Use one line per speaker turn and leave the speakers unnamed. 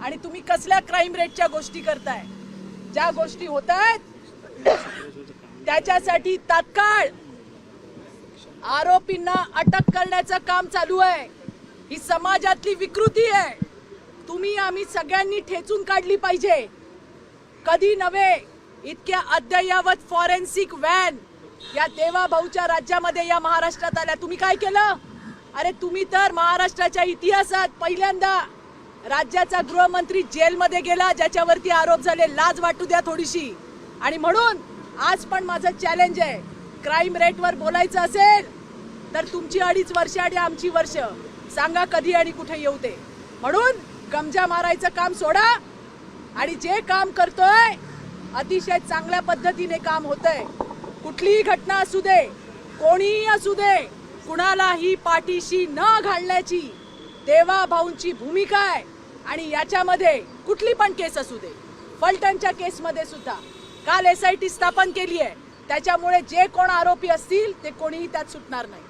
आणि तुम्ही कसल्या क्राईम रेटच्या गोष्टी करताय? ज्या गोष्टी होत आहेत त्याच्यासाठी तात्काळ आरोपींना अटक करण्याचं काम चालू आहे. ही समाजातली विकृती आहे. तुम्ही आम्ही सगळ्यांनी ठेचून काढली पाहिजे. कधी नव्हे इतक्या अद्ययावत फॉरेन्सिक व्हॅन या देवाभाऊच्या राज्यामध्ये या महाराष्ट्रात आल्या. तुम्ही काय केलं? अरे तुम्ही तर महाराष्ट्राच्या इतिहासात पहिल्यांदा राज्याचा गृहमंत्री जेलमध्ये गेला ज्याच्यावरती आरोप झाले लाज वाटू द्या थोडीशी. आणि म्हणून आज पण माझं चॅलेंज आहे. क्राईम रेटवर बोलायचं असेल तर तुमची अडीच वर्ष आणि आमची वर्ष. सांगा कधी आणि कुठे येऊ ते म्हणून गमजा मारायचं काम सोडा. आणि जे काम करतोय अतिशय चांगल्या पद्धतीने काम होतंय. कुठलीही घटना असू दे कोणीही असू दे कुणालाही पाठीशी न घालण्याची देवा भाऊंची भूमिका आहे. आणि याच्यामध्ये कुठली पण केस असू दे फलटणच्या केसमध्ये सुद्धा. काल एस आय टी स्थापन केली आहे त्याच्यामुळे जे कोण आरोपी असतील ते कोणीही त्यात सुटणार नाही.